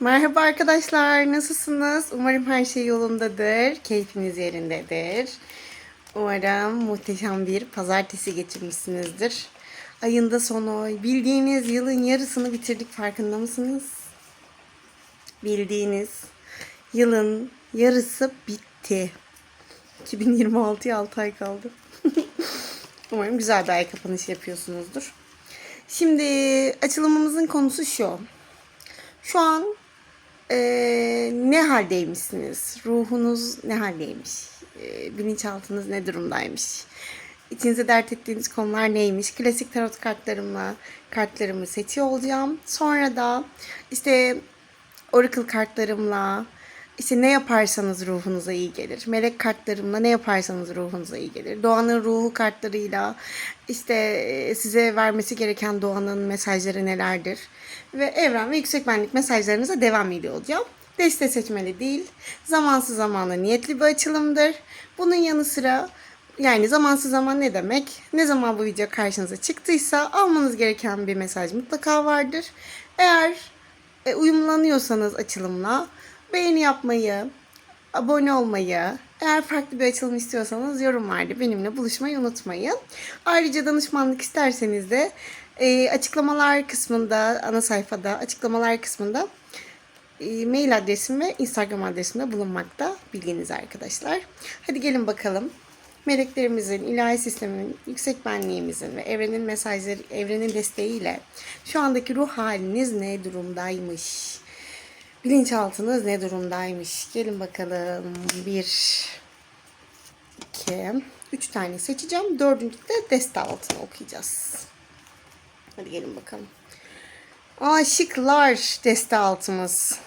Merhaba arkadaşlar, nasılsınız? Umarım her şey yolundadır, keyfiniz yerindedir. Umarım muhteşem bir pazartesi geçirmişsinizdir. Ayında sonu, bildiğiniz yılın yarısını bitirdik farkında mısınız? Bildiğiniz yılın yarısı bitti. 2026'ya 6 ay kaldı. Umarım güzel bir ay kapanışı yapıyorsunuzdur. Şimdi açılımımızın konusu şu. Şu an eee, ne haldeymişsiniz? Ruhunuz ne haldeymiş? Eee, bilinçaltınız ne durumdaymış? İçinize dert ettiğiniz konular neymiş? Klasik tarot kartlarımla kartlarımı seçiyor olacağım. Sonra da işte Oracle kartlarımla işte ne yaparsanız ruhunuza iyi gelir. Melek kartlarımla ne yaparsanız ruhunuza iyi gelir. Doğanın ruhu kartlarıyla işte e, size vermesi gereken doğanın mesajları nelerdir. Ve evren ve yüksek benlik mesajlarınıza devam ediyor olacağım. Deste seçmeli değil. Zamansız zamana niyetli bir açılımdır. Bunun yanı sıra yani zamansız zaman ne demek? Ne zaman bu video karşınıza çıktıysa almanız gereken bir mesaj mutlaka vardır. Eğer e, uyumlanıyorsanız açılımla beğeni yapmayı, abone olmayı, eğer farklı bir açılım istiyorsanız yorumlarda benimle buluşmayı unutmayın. Ayrıca danışmanlık isterseniz de e, açıklamalar kısmında, ana sayfada açıklamalar kısmında e, mail adresim ve Instagram adresimde bulunmakta. Bilginiz arkadaşlar. Hadi gelin bakalım. Meleklerimizin, ilahi sistemin, yüksek benliğimizin ve evrenin mesajları, evrenin desteğiyle şu andaki ruh haliniz ne durumdaymış? Bilinçaltınız ne durumdaymış? Gelin bakalım. Bir, iki, üç tane seçeceğim. Dördüncü de deste altını okuyacağız. Hadi gelin bakalım. Aşıklar deste altımız.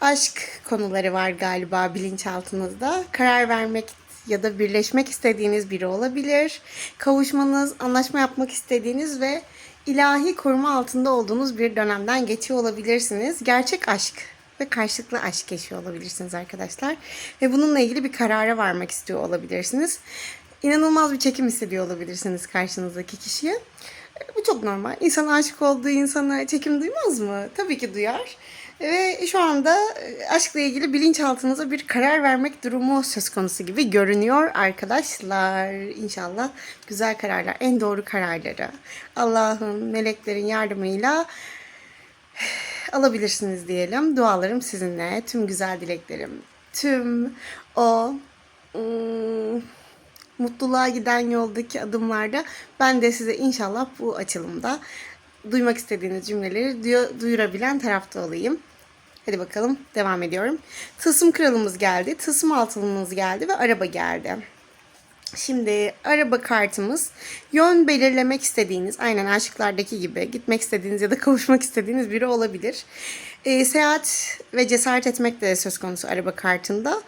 Aşk konuları var galiba bilinçaltınızda. Karar vermek ya da birleşmek istediğiniz biri olabilir. Kavuşmanız, anlaşma yapmak istediğiniz ve ilahi koruma altında olduğunuz bir dönemden geçiyor olabilirsiniz. Gerçek aşk ve karşılıklı aşk yaşıyor olabilirsiniz arkadaşlar. Ve bununla ilgili bir karara varmak istiyor olabilirsiniz. İnanılmaz bir çekim hissediyor olabilirsiniz karşınızdaki kişiye. Bu çok normal. İnsan aşık olduğu insana çekim duymaz mı? Tabii ki duyar. Ve şu anda e, aşkla ilgili bilinçaltınıza bir karar vermek durumu söz konusu gibi görünüyor arkadaşlar. İnşallah güzel kararlar, en doğru kararları Allah'ın, meleklerin yardımıyla alabilirsiniz diyelim. Dualarım sizinle. Tüm güzel dileklerim. Tüm o ım, mutluluğa giden yoldaki adımlarda ben de size inşallah bu açılımda duymak istediğiniz cümleleri duyu- duyurabilen tarafta olayım. Hadi bakalım devam ediyorum. Tılsım kralımız geldi, tılsım altınımız geldi ve araba geldi. Şimdi araba kartımız yön belirlemek istediğiniz aynen aşıklardaki gibi gitmek istediğiniz ya da kavuşmak istediğiniz biri olabilir. Ee, seyahat ve cesaret etmek de söz konusu araba kartında.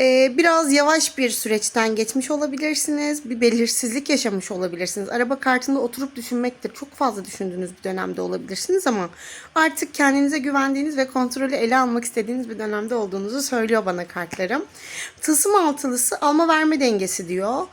Ee, biraz yavaş bir süreçten geçmiş olabilirsiniz. Bir belirsizlik yaşamış olabilirsiniz. Araba kartında oturup düşünmektir. Çok fazla düşündüğünüz bir dönemde olabilirsiniz ama artık kendinize güvendiğiniz ve kontrolü ele almak istediğiniz bir dönemde olduğunuzu söylüyor bana kartlarım. Tılsım altılısı alma verme dengesi diyor.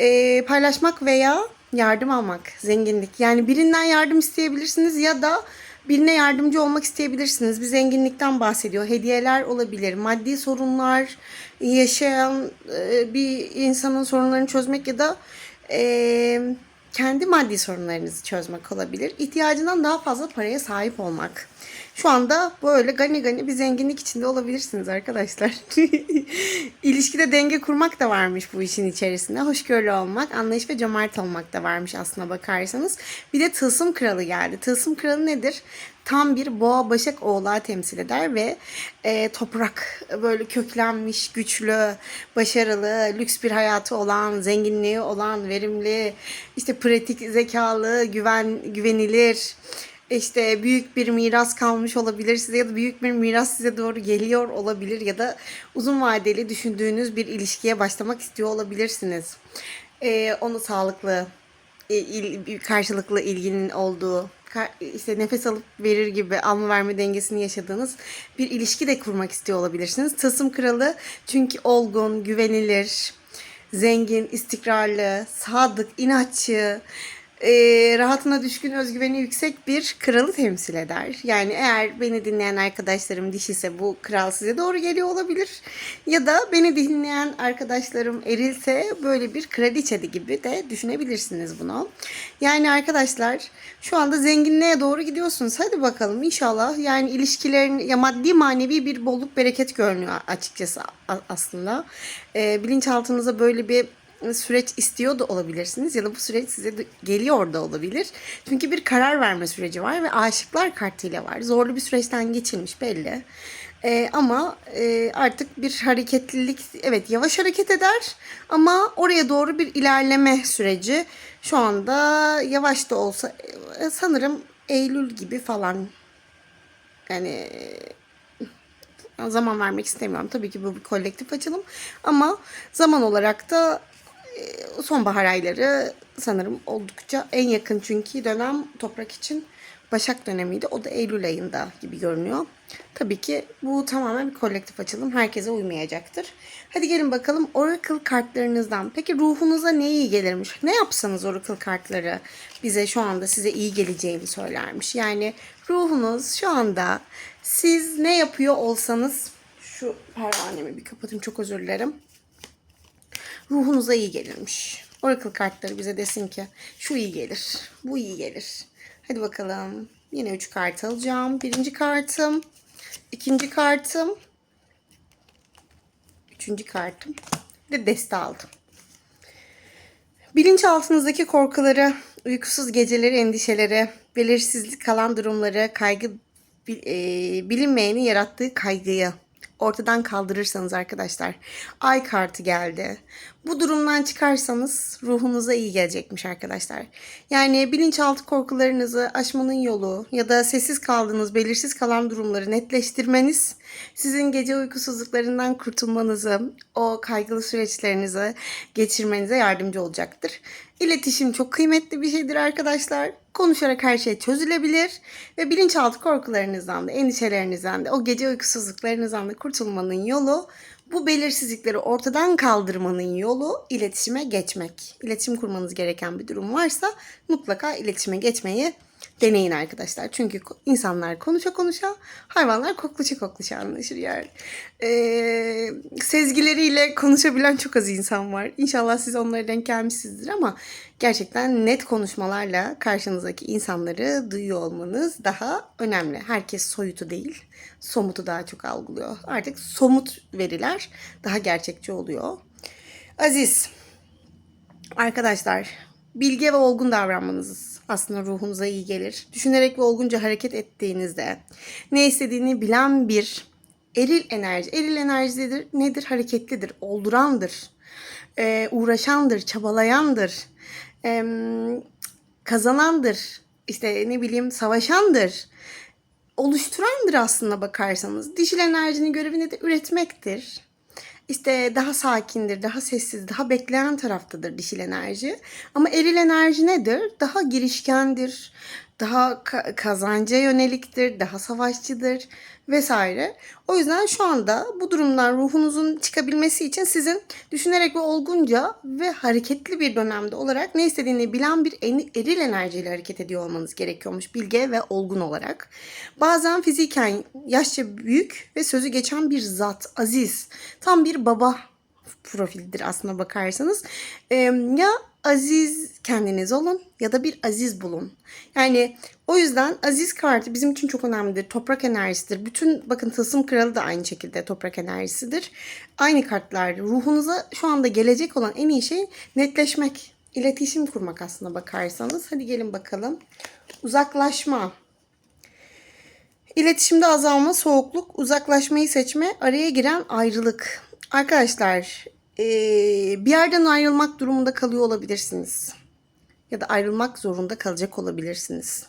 Ee, paylaşmak veya yardım almak, zenginlik. Yani birinden yardım isteyebilirsiniz ya da birine yardımcı olmak isteyebilirsiniz. Bir zenginlikten bahsediyor. Hediyeler olabilir, maddi sorunlar yaşayan e, bir insanın sorunlarını çözmek ya da e, kendi maddi sorunlarınızı çözmek olabilir. İhtiyacından daha fazla paraya sahip olmak. Şu anda böyle gani gani bir zenginlik içinde olabilirsiniz arkadaşlar. İlişkide denge kurmak da varmış bu işin içerisinde. Hoşgörülü olmak, anlayış ve cömert olmak da varmış aslına bakarsanız. Bir de tılsım kralı geldi. Tılsım kralı nedir? Tam bir boğa başak oğlağı temsil eder ve e, toprak böyle köklenmiş, güçlü, başarılı, lüks bir hayatı olan, zenginliği olan, verimli, işte pratik zekalı, güven güvenilir, işte büyük bir miras kalmış olabilir size ya da büyük bir miras size doğru geliyor olabilir ya da uzun vadeli düşündüğünüz bir ilişkiye başlamak istiyor olabilirsiniz. Ee, onu sağlıklı, e, karşılıklı ilginin olduğu, işte nefes alıp verir gibi alma verme dengesini yaşadığınız bir ilişki de kurmak istiyor olabilirsiniz. Tılsım kralı çünkü olgun, güvenilir, zengin, istikrarlı, sadık, inatçı, e, rahatına düşkün, özgüveni yüksek bir kralı temsil eder. Yani eğer beni dinleyen arkadaşlarım dişise bu kral size doğru geliyor olabilir. Ya da beni dinleyen arkadaşlarım erilse böyle bir kraliçe gibi de düşünebilirsiniz bunu. Yani arkadaşlar şu anda zenginliğe doğru gidiyorsunuz. Hadi bakalım inşallah. Yani ilişkilerin ya maddi manevi bir bolluk bereket görünüyor açıkçası aslında. E, bilinçaltınıza böyle bir süreç istiyor da olabilirsiniz ya da bu süreç size geliyor da olabilir. Çünkü bir karar verme süreci var ve aşıklar kartıyla var. Zorlu bir süreçten geçilmiş belli. Ee, ama e, artık bir hareketlilik, evet yavaş hareket eder ama oraya doğru bir ilerleme süreci şu anda yavaş da olsa e, sanırım Eylül gibi falan yani zaman vermek istemiyorum. Tabii ki bu bir kolektif açılım ama zaman olarak da sonbahar ayları sanırım oldukça en yakın çünkü dönem toprak için Başak dönemiydi. O da Eylül ayında gibi görünüyor. Tabii ki bu tamamen bir kolektif açılım. Herkese uymayacaktır. Hadi gelin bakalım Oracle kartlarınızdan. Peki ruhunuza ne iyi gelirmiş? Ne yapsanız Oracle kartları bize şu anda size iyi geleceğini söylermiş. Yani ruhunuz şu anda siz ne yapıyor olsanız şu pervanemi bir kapatayım çok özür dilerim ruhunuza iyi gelirmiş. Oracle kartları bize desin ki şu iyi gelir, bu iyi gelir. Hadi bakalım. Yine 3 kart alacağım. Birinci kartım, ikinci kartım, üçüncü kartım. Bir de deste aldım. Bilinçaltınızdaki korkuları, uykusuz geceleri, endişeleri, belirsizlik kalan durumları, kaygı e, bilinmeyeni yarattığı kaygıyı ortadan kaldırırsanız arkadaşlar. Ay kartı geldi. Bu durumdan çıkarsanız ruhunuza iyi gelecekmiş arkadaşlar. Yani bilinçaltı korkularınızı aşmanın yolu ya da sessiz kaldığınız, belirsiz kalan durumları netleştirmeniz sizin gece uykusuzluklarından kurtulmanızı, o kaygılı süreçlerinizi geçirmenize yardımcı olacaktır. İletişim çok kıymetli bir şeydir arkadaşlar. Konuşarak her şey çözülebilir ve bilinçaltı korkularınızdan da, endişelerinizden de, o gece uykusuzluklarınızdan da kurtulmanın yolu bu belirsizlikleri ortadan kaldırmanın yolu iletişime geçmek. İletişim kurmanız gereken bir durum varsa mutlaka iletişime geçmeyi deneyin arkadaşlar. Çünkü insanlar konuşa konuşa, hayvanlar koklaşa koklaşa anlaşır yani. Ee, sezgileriyle konuşabilen çok az insan var. İnşallah siz onlara denk gelmişsinizdir ama gerçekten net konuşmalarla karşınızdaki insanları duyuyor olmanız daha önemli. Herkes soyutu değil, somutu daha çok algılıyor. Artık somut veriler daha gerçekçi oluyor. Aziz, Arkadaşlar, bilge ve olgun davranmanız aslında ruhunuza iyi gelir. Düşünerek ve olgunca hareket ettiğinizde ne istediğini bilen bir eril enerji. Eril enerji nedir? nedir? Hareketlidir, oldurandır, Ee, uğraşandır, çabalayandır, em, kazanandır, işte ne bileyim savaşandır oluşturandır aslında bakarsanız. Dişil enerjinin görevi nedir? Üretmektir. İşte daha sakindir, daha sessiz, daha bekleyen taraftadır dişil enerji. Ama eril enerji nedir? Daha girişkendir, daha ka- kazanca yöneliktir, daha savaşçıdır vesaire. O yüzden şu anda bu durumdan ruhunuzun çıkabilmesi için sizin düşünerek ve olgunca ve hareketli bir dönemde olarak ne istediğini bilen bir eril enerjiyle hareket ediyor olmanız gerekiyormuş bilge ve olgun olarak. Bazen fiziken yaşça büyük ve sözü geçen bir zat, aziz, tam bir baba profildir aslına bakarsanız. Ee, ya aziz kendiniz olun ya da bir aziz bulun. Yani o yüzden aziz kartı bizim için çok önemlidir. Toprak enerjisidir. Bütün bakın tılsım kralı da aynı şekilde toprak enerjisidir. Aynı kartlar. Ruhunuza şu anda gelecek olan en iyi şey netleşmek. iletişim kurmak aslına bakarsanız. Hadi gelin bakalım. Uzaklaşma. İletişimde azalma, soğukluk, uzaklaşmayı seçme, araya giren ayrılık. Arkadaşlar, eee, bir yerden ayrılmak durumunda kalıyor olabilirsiniz. Ya da ayrılmak zorunda kalacak olabilirsiniz.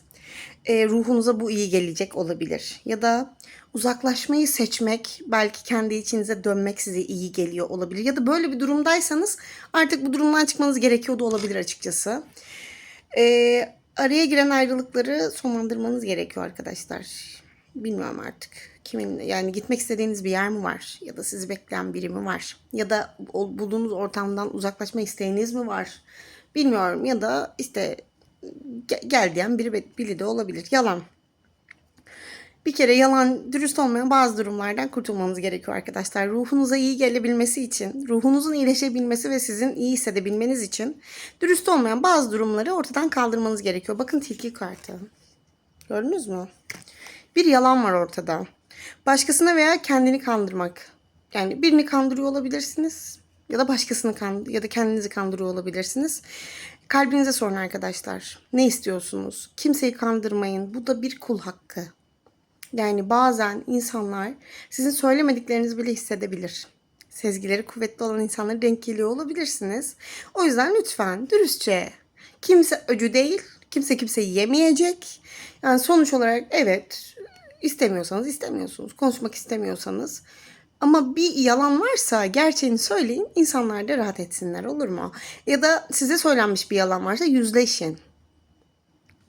Eee, ruhunuza bu iyi gelecek olabilir. Ya da uzaklaşmayı seçmek, belki kendi içinize dönmek size iyi geliyor olabilir. Ya da böyle bir durumdaysanız artık bu durumdan çıkmanız gerekiyor da olabilir açıkçası. Ee, araya giren ayrılıkları sonlandırmanız gerekiyor arkadaşlar. Bilmiyorum artık. Kimin yani gitmek istediğiniz bir yer mi var? Ya da sizi bekleyen biri mi var? Ya da bulunduğunuz ortamdan uzaklaşma isteğiniz mi var? Bilmiyorum. Ya da işte ge- gel diyen biri, biri de olabilir. Yalan. Bir kere yalan, dürüst olmayan bazı durumlardan kurtulmanız gerekiyor arkadaşlar. Ruhunuza iyi gelebilmesi için, ruhunuzun iyileşebilmesi ve sizin iyi hissedebilmeniz için dürüst olmayan bazı durumları ortadan kaldırmanız gerekiyor. Bakın tilki kartı. Gördünüz mü? Bir yalan var ortada. Başkasına veya kendini kandırmak. Yani birini kandırıyor olabilirsiniz ya da başkasını kan ya da kendinizi kandırıyor olabilirsiniz. Kalbinize sorun arkadaşlar. Ne istiyorsunuz? Kimseyi kandırmayın. Bu da bir kul hakkı. Yani bazen insanlar sizin söylemediklerinizi bile hissedebilir. Sezgileri kuvvetli olan insanlara denk geliyor olabilirsiniz. O yüzden lütfen dürüstçe. Kimse öcü değil. Kimse kimseyi yemeyecek. Yani sonuç olarak evet istemiyorsanız istemiyorsunuz. Konuşmak istemiyorsanız. Ama bir yalan varsa gerçeğini söyleyin. insanlar da rahat etsinler olur mu? Ya da size söylenmiş bir yalan varsa yüzleşin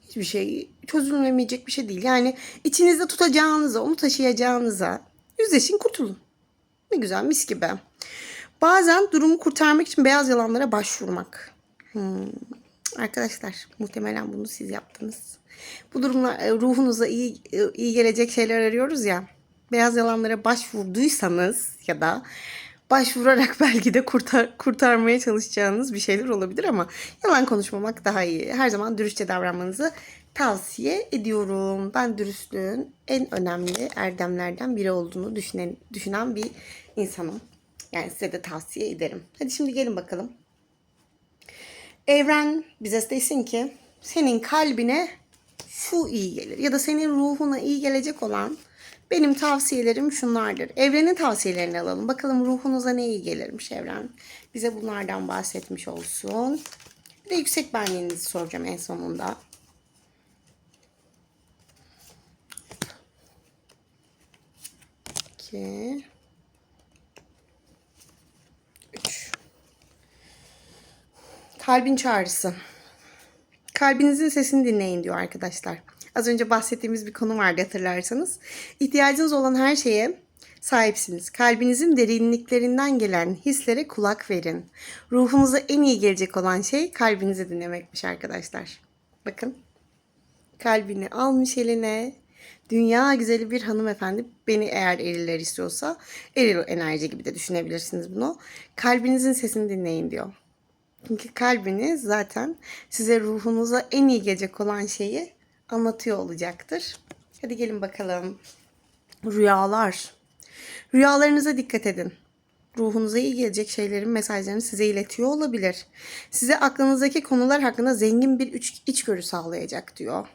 hiçbir şey çözülmemeyecek bir şey değil. Yani içinizde tutacağınıza, onu taşıyacağınıza yüzleşin kurtulun. Ne güzel mis gibi. Bazen durumu kurtarmak için beyaz yalanlara başvurmak. Hmm. Arkadaşlar muhtemelen bunu siz yaptınız. Bu durumlar e, ruhunuza iyi e, iyi gelecek şeyler arıyoruz ya. Beyaz yalanlara başvurduysanız ya da başvurarak belki de kurtar, kurtarmaya çalışacağınız bir şeyler olabilir ama yalan konuşmamak daha iyi. Her zaman dürüstçe davranmanızı tavsiye ediyorum. Ben dürüstlüğün en önemli erdemlerden biri olduğunu düşünen, düşünen bir insanım. Yani size de tavsiye ederim. Hadi şimdi gelin bakalım. Evren bize desin ki senin kalbine şu iyi gelir ya da senin ruhuna iyi gelecek olan benim tavsiyelerim şunlardır. Evrenin tavsiyelerini alalım. Bakalım ruhunuza ne iyi gelirmiş evren. Bize bunlardan bahsetmiş olsun. Bir de yüksek benliğinizi soracağım en sonunda. İki. Kalbin çağrısı. Kalbinizin sesini dinleyin diyor arkadaşlar. Az önce bahsettiğimiz bir konu vardı hatırlarsanız. İhtiyacınız olan her şeye sahipsiniz. Kalbinizin derinliklerinden gelen hislere kulak verin. Ruhunuza en iyi gelecek olan şey kalbinizi dinlemekmiş arkadaşlar. Bakın. Kalbini almış eline. Dünya güzeli bir hanımefendi beni eğer eriller istiyorsa eril enerji gibi de düşünebilirsiniz bunu. Kalbinizin sesini dinleyin diyor. Çünkü kalbiniz zaten size ruhunuza en iyi gelecek olan şeyi anlatıyor olacaktır. Hadi gelin bakalım. Rüyalar. Rüyalarınıza dikkat edin. Ruhunuza iyi gelecek şeylerin mesajlarını size iletiyor olabilir. Size aklınızdaki konular hakkında zengin bir iç, içgörü sağlayacak diyor.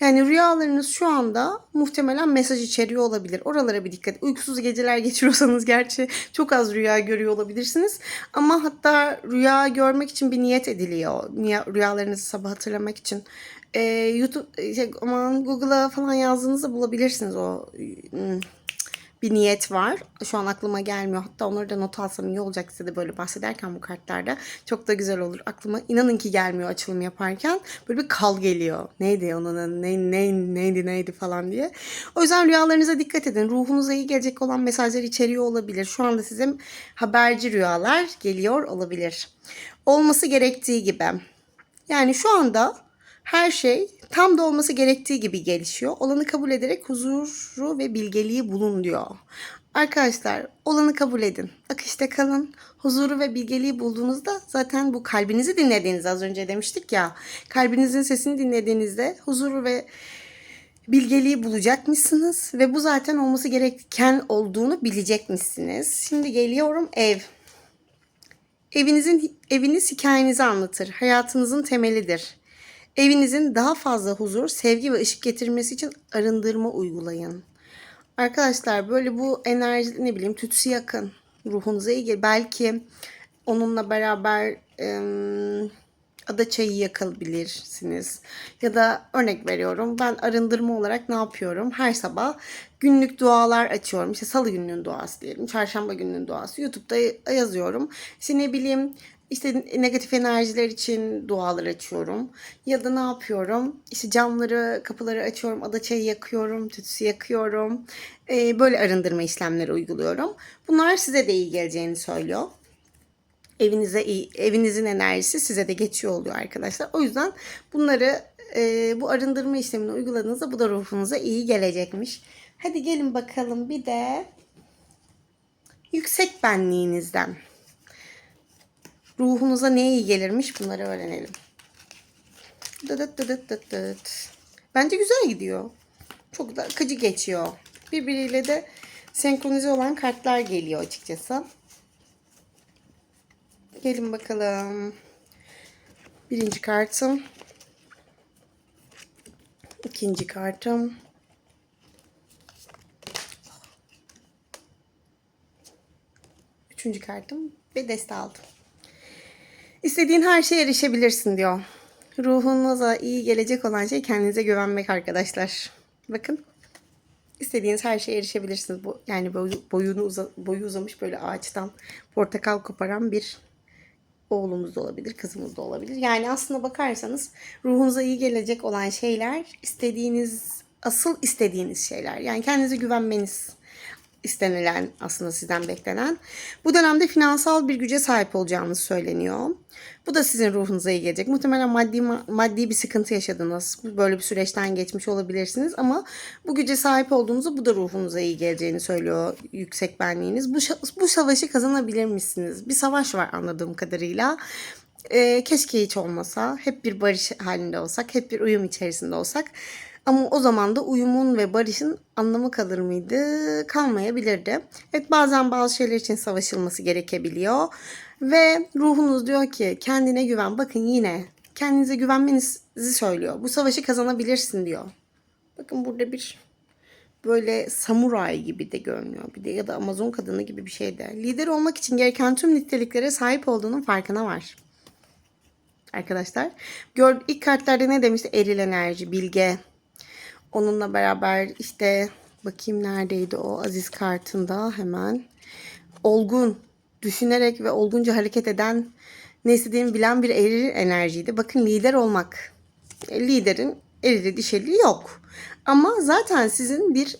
Yani rüyalarınız şu anda muhtemelen mesaj içeriyor olabilir. Oralara bir dikkat. Uykusuz geceler geçiriyorsanız gerçi çok az rüya görüyor olabilirsiniz. Ama hatta rüya görmek için bir niyet ediliyor. Rüyalarınızı sabah hatırlamak için. Ee, YouTube, şey, aman Google'a falan yazdığınızda bulabilirsiniz o hmm, bir niyet var. Şu an aklıma gelmiyor. Hatta onları da not alsam iyi olacak size de böyle bahsederken bu kartlarda. Çok da güzel olur. Aklıma inanın ki gelmiyor açılım yaparken. Böyle bir kal geliyor. Neydi onun ne, ne, neydi neydi falan diye. O yüzden rüyalarınıza dikkat edin. Ruhunuza iyi gelecek olan mesajlar içeriyor olabilir. Şu anda size haberci rüyalar geliyor olabilir. Olması gerektiği gibi. Yani şu anda her şey tam da olması gerektiği gibi gelişiyor. Olanı kabul ederek huzuru ve bilgeliği bulun diyor. Arkadaşlar olanı kabul edin. Akışta kalın. Huzuru ve bilgeliği bulduğunuzda zaten bu kalbinizi dinlediğiniz az önce demiştik ya. Kalbinizin sesini dinlediğinizde huzuru ve bilgeliği bulacakmışsınız ve bu zaten olması gereken olduğunu bilecekmişsiniz. Şimdi geliyorum ev. Evinizin eviniz hikayenizi anlatır. Hayatınızın temelidir. Evinizin daha fazla huzur, sevgi ve ışık getirmesi için arındırma uygulayın. Arkadaşlar böyle bu enerji ne bileyim tütsü yakın. Ruhunuza iyi gelir. Belki onunla beraber ıı, ada çayı yakabilirsiniz. Ya da örnek veriyorum ben arındırma olarak ne yapıyorum? Her sabah günlük dualar açıyorum. İşte salı gününün duası diyelim. Çarşamba gününün duası. YouTube'da yazıyorum. İşte ne bileyim işte negatif enerjiler için dualar açıyorum. Ya da ne yapıyorum? İşte camları, kapıları açıyorum. Ada çayı yakıyorum, tütsü yakıyorum. Ee, böyle arındırma işlemleri uyguluyorum. Bunlar size de iyi geleceğini söylüyor. evinize iyi, evinizin enerjisi size de geçiyor oluyor arkadaşlar. O yüzden bunları e, bu arındırma işlemini uyguladığınızda bu da ruhunuza iyi gelecekmiş. Hadi gelin bakalım bir de yüksek benliğinizden ruhunuza ne iyi gelirmiş bunları öğrenelim. Dıdıt dıdıt dıt dıt. Bence güzel gidiyor. Çok da akıcı geçiyor. Birbiriyle de senkronize olan kartlar geliyor açıkçası. Gelin bakalım. Birinci kartım. İkinci kartım. Üçüncü kartım ve deste aldım. İstediğin her şeye erişebilirsin diyor. Ruhunuza iyi gelecek olan şey kendinize güvenmek arkadaşlar. Bakın. İstediğiniz her şeye erişebilirsiniz. Bu yani boyu, boyunu uza, boyu uzamış böyle ağaçtan portakal koparan bir oğlumuz da olabilir, kızımız da olabilir. Yani aslında bakarsanız ruhunuza iyi gelecek olan şeyler istediğiniz asıl istediğiniz şeyler. Yani kendinize güvenmeniz istenilen aslında sizden beklenen. Bu dönemde finansal bir güce sahip olacağınız söyleniyor. Bu da sizin ruhunuza iyi gelecek. Muhtemelen maddi maddi bir sıkıntı yaşadınız. Böyle bir süreçten geçmiş olabilirsiniz ama bu güce sahip olduğunuzda bu da ruhunuza iyi geleceğini söylüyor yüksek benliğiniz. Bu, bu savaşı kazanabilir misiniz? Bir savaş var anladığım kadarıyla. Ee, keşke hiç olmasa. Hep bir barış halinde olsak, hep bir uyum içerisinde olsak. Ama o zaman da uyumun ve barışın anlamı kalır mıydı? Kalmayabilirdi. Evet bazen bazı şeyler için savaşılması gerekebiliyor. Ve ruhunuz diyor ki kendine güven. Bakın yine kendinize güvenmenizi söylüyor. Bu savaşı kazanabilirsin diyor. Bakın burada bir böyle samuray gibi de görünüyor. Bir de ya da Amazon kadını gibi bir şey de. Lider olmak için gereken tüm niteliklere sahip olduğunun farkına var. Arkadaşlar. Gör, ilk kartlarda ne demişti? Eril enerji, bilge, Onunla beraber işte bakayım neredeydi o Aziz kartında hemen. Olgun, düşünerek ve olgunca hareket eden, ne istediğini bilen bir eril enerjiydi. Bakın lider olmak. E, liderin erili dişeli yok. Ama zaten sizin bir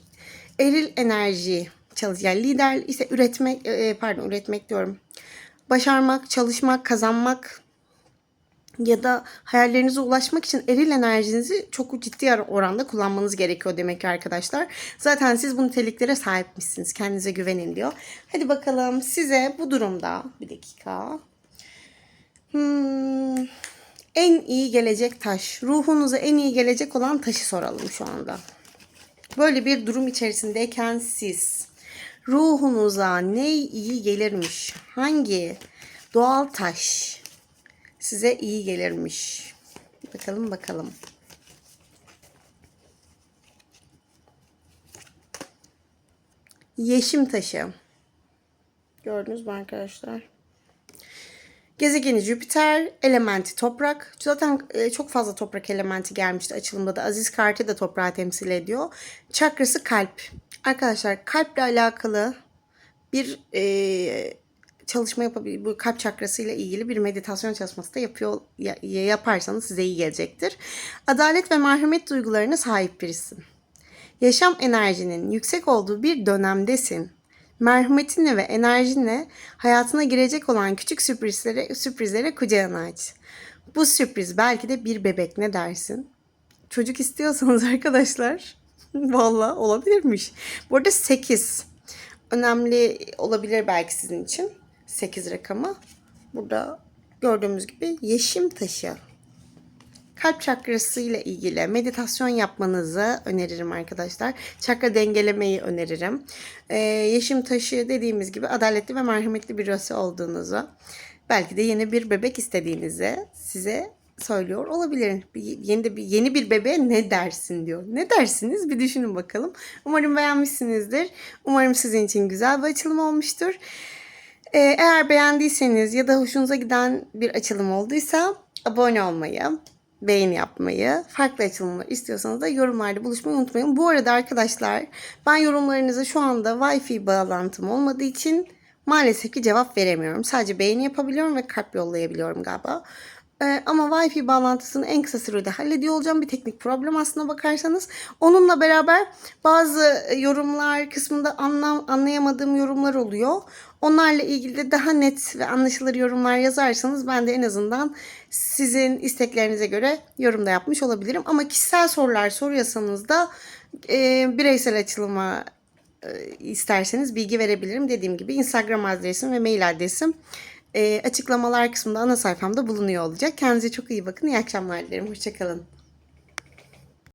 eril enerji çalış yani lider ise üretmek e, pardon üretmek diyorum. Başarmak, çalışmak, kazanmak ya da hayallerinize ulaşmak için eril enerjinizi çok ciddi oranda kullanmanız gerekiyor demek ki arkadaşlar. Zaten siz bu niteliklere sahipmişsiniz. Kendinize güvenin diyor. Hadi bakalım size bu durumda bir dakika. Hmm, en iyi gelecek taş. Ruhunuza en iyi gelecek olan taşı soralım şu anda. Böyle bir durum içerisindeyken siz ruhunuza ne iyi gelirmiş? Hangi doğal taş size iyi gelirmiş. Bakalım bakalım. Yeşim taşı. Gördünüz mü arkadaşlar? Gezegeni Jüpiter, elementi toprak. Zaten e, çok fazla toprak elementi gelmişti açılımda da. Aziz kartı da toprağı temsil ediyor. Çakrası kalp. Arkadaşlar kalple alakalı bir e, çalışma yapabilir. Bu kalp çakrası ile ilgili bir meditasyon çalışması da yapıyor yaparsanız size iyi gelecektir. Adalet ve merhamet duygularına sahip birisin. Yaşam enerjinin yüksek olduğu bir dönemdesin. Merhametinle ve enerjinle hayatına girecek olan küçük sürprizlere, sürprizlere kucağını aç. Bu sürpriz belki de bir bebek ne dersin? Çocuk istiyorsanız arkadaşlar valla olabilirmiş. Bu arada 8 önemli olabilir belki sizin için. 8 rakamı. Burada gördüğümüz gibi yeşim taşı. Kalp çakrası ile ilgili meditasyon yapmanızı öneririm arkadaşlar. Çakra dengelemeyi öneririm. Ee, yeşim taşı dediğimiz gibi adaletli ve merhametli bir rası olduğunuzu, belki de yeni bir bebek istediğinizi size söylüyor olabilir. Yeni de bir yeni bir bebeğe ne dersin diyor. Ne dersiniz? Bir düşünün bakalım. Umarım beğenmişsinizdir. Umarım sizin için güzel bir açılım olmuştur. Ee, eğer beğendiyseniz ya da hoşunuza giden bir açılım olduysa abone olmayı, beğeni yapmayı, farklı açılımlar istiyorsanız da yorumlarda buluşmayı unutmayın. Bu arada arkadaşlar ben yorumlarınıza şu anda Wi-Fi bağlantım olmadığı için maalesef ki cevap veremiyorum. Sadece beğeni yapabiliyorum ve kalp yollayabiliyorum galiba. Ee, ama Wi-Fi bağlantısını en kısa sürede hallediyor olacağım. Bir teknik problem aslına bakarsanız. Onunla beraber bazı yorumlar kısmında anlam, anlayamadığım yorumlar oluyor. Onlarla ilgili de daha net ve anlaşılır yorumlar yazarsanız ben de en azından sizin isteklerinize göre yorum da yapmış olabilirim. Ama kişisel sorular soruyorsanız da e, bireysel açılıma e, isterseniz bilgi verebilirim. Dediğim gibi Instagram adresim ve mail adresim e, açıklamalar kısmında ana sayfamda bulunuyor olacak. Kendinize çok iyi bakın. İyi akşamlar dilerim. Hoşçakalın.